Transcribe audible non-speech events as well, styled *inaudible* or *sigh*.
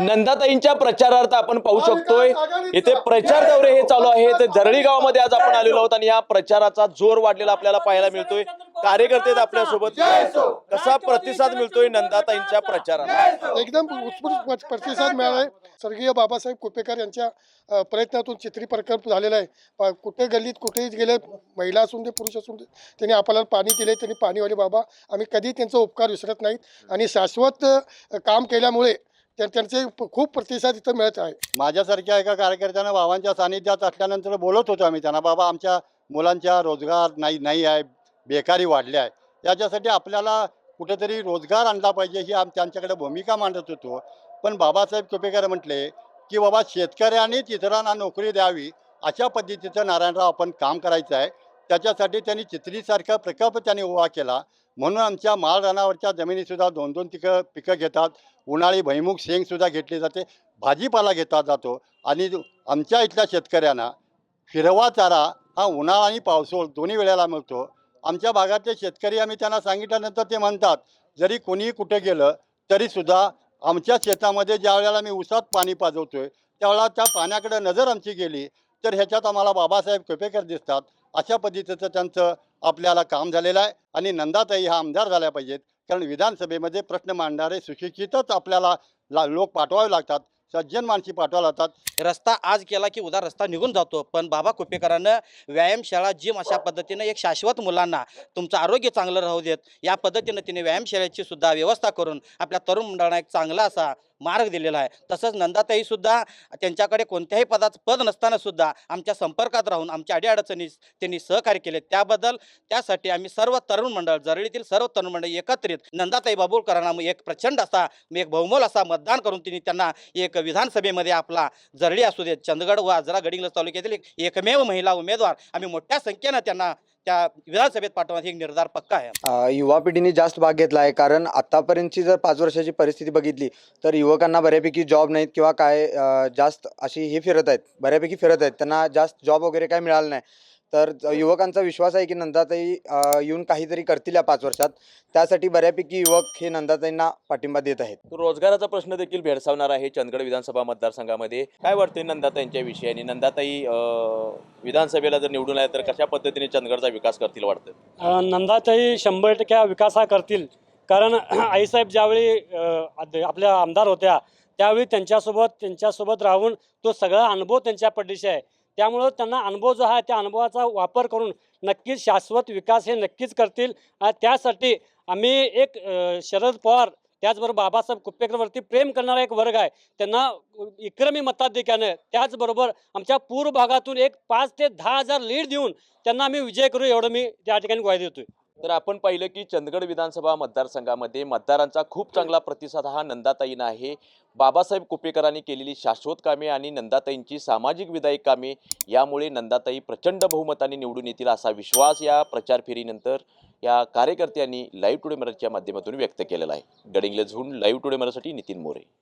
नंदाताईंच्या प्रचारार्थ आपण पाहू शकतोय. इथे प्रचार दौरे हे चालू आहेत. जरळी गावामध्ये आज आपण आलेलो आहोत आणि या प्रचाराचा जोर वाढलेला आपल्याला पाहायला मिळतोय. कार्यकर्ते आहेत. आपल्यासोबत कसा प्रतिसाद मिळतोय नंदाताईंच्या प्रचाराला? एकदम उत्स्फूर्त प्रतिसाद मिळालाय. स्वर्गीय बाबासाहेब कुपेकर यांच्या प्रयत्नातून चित्री प्रकल्प झालेला आहे. प- कुठे गल्लीत कुठेही गेले महिला असून दे पुरुष असून दे त्यांनी आपल्याला पाणी दिले त्यांनी पाणीवाले बाबा आम्ही कधी त्यांचा उपकार विसरत नाहीत. आणि शाश्वत काम केल्यामुळे तर त्यांचे खूप प्रतिसाद इथं मिळत आहे. माझ्यासारख्या एका कार्यकर्त्यानं बाबांच्या सानिध्यात असल्यानंतर बोलत होतो आम्ही. त्यांना बाबा आमच्या मुलांच्या रोजगार नाही नाही आहे बेकारी वाढली आहे. याच्यासाठी आपल्याला कुठेतरी रोजगार आणला पाहिजे ही आम त्यांच्याकडे भूमिका मांडत होतो. पण बाबासाहेब कुपेकर म्हटले की बाबा शेतकऱ्यांनीच इतरांना नोकरी द्यावी अशा पद्धतीचं नारायणराव आपण काम करायचं आहे. त्याच्यासाठी त्यांनी चित्रीसारखा प्रकल्प त्यांनी उभा केला. म्हणून आमच्या माळरानावरच्या जमिनीसुद्धा दोन दोन तिकं पिकं घेतात. उन्हाळी भैमुख शेंगसुद्धा घेतली जाते. भाजीपाला घेता जातो. आणि आमच्या इथल्या शेतकऱ्यांना हिरवा चारा हा उन्हाळा आणि पावसोळ दोन्ही वेळेला मिळतो. आमच्या भागातले शेतकरी आम्ही त्यांना सांगितल्यानंतर ते म्हणतात जरी कोणीही कुठे गेलं तरीसुद्धा आमच्या शेतामध्ये ज्या वेळेला मी उसात पाणी पाजवतोय त्यावेळेला त्या पाण्याकडे नजर आमची गेली तर ह्याच्यात आम्हाला बाबासाहेब कुपेकर दिसतात. अशा पद्धतीचं त्यांचं आपल्याला काम झालेलं आहे. आणि नंदाताई हा आमदार झाल्या पाहिजेत. कारण विधानसभेमध्ये प्रश्न मांडणारे सुशिक्षितच आपल्याला ला लोक पाठवावे लागतात. सज्जन माणसी पाठवावे लागतात रस्ता आज केला की उद्या रस्ता निघून जातो. पण बाबा कुपेकरांनं व्यायामशाळा जिम अशा पद्धतीनं एक शाश्वत मुलांना तुमचं आरोग्य चांगलं राहू देत. या पद्धतीनं तिने व्यायामशाळेची सुद्धा व्यवस्था करून आपल्या तरुण मंडळांना एक चांगला असा मार्ग दिलेला आहे. तसंच नंदाताई सुद्धा त्यांच्याकडे कोणत्याही पदाचं पद नसताना सुद्धा आमच्या संपर्कात राहून आमच्या अडीअडचणीस त्यांनी सहकार्य केले. त्याबद्दल त्यासाठी आम्ही सर्व तरुण मंडळ जरळीतील सर्व तरुण मंडळ एकत्रित नंदाताई बाबुळकरांना एक प्रचंड असा एक बहुमोल असा मतदान करून तिने त्यांना एक विधानसभेमध्ये आपला जरडी असू देत चंदगड वाजरा आजरा गडिंग्लज तालुक्यातील एक एकमेव महिला उमेदवार. आम्ही मोठ्या संख्येनं त्यांना त्या विधानसभेत पाठवण्याचा एक निर्धार पक्का आहे. युवा पिढीने जास्त भाग घेतला आहे. कारण आतापर्यंतची जर पाच वर्षाची परिस्थिती बघितली तर युवकांना बऱ्यापैकी जॉब नाहीत किंवा काय जास्त अशी हे फिरत आहेत. बऱ्यापैकी फिरत आहेत. त्यांना जास्त जॉब वगैरे काय मिळालं नाही. तर युवकांचा विश्वास आहे की नंदाताई येऊन काहीतरी करतील या पाच वर्षात. त्यासाठी बऱ्यापैकी युवक हे नंदाताईंना पाठिंबा देत आहेत. रोजगाराचा प्रश्न देखील भेडसावणार आहे चंदगड विधानसभा मतदारसंघामध्ये. काय वाटते नंदाताईंच्या विषयी आणि नंदाताई विधानसभेला जर निवडून आल्या तर कशा पद्धतीने चंदगडचा विकास करतील वाटतं? नंदाताई शंभर टक्के विकास हा करतील. कारण *clears throat* आईसाहेब ज्यावेळी आपल्या आमदार होत्या त्यावेळी त्यांच्यासोबत त्यांच्यासोबत राहून तो सगळा अनुभव त्यांच्या पडदेशी आहे. त्यामुळं त्यांना अनुभव जो आहे त्या अनुभवाचा वापर करून नक्कीच शाश्वत विकास हे नक्कीच करतील. त्यासाठी आम्ही एक शरद पवार त्याचबरोबर बाबासाहेब कुप्पेकरवरती प्रेम करणारा एक वर्ग आहे. त्यांना इक्रमी मताधिक्यानं त्याचबरोबर आमच्या पूर्व भागातून एक पाच ते दहा हजार लीड देऊन त्यांना आम्ही विजय करू एवढं मी त्या ठिकाणी ग्वाही देतोय. तर आपण पाहिलं की चंदगड विधानसभा मतदारसंघामध्ये मतदारांचा खूप चांगला प्रतिसाद हा नंदाताईंना आहे. बाबासाहेब कुपेकरांनी केलेली शाश्वत कामे आणि नंदाताईंची सामाजिक विधायक कामे यामुळे नंदाताई प्रचंड बहुमताने निवडून येतील असा विश्वास या प्रचार फेरीनंतर या कार्यकर्त्यांनी लाईव्ह टुडे मराठीच्या माध्यमातून व्यक्त केलेला आहे. गडिंग्लजहून लाईव्ह टुडे मराठीसाठी नितीन मोरे.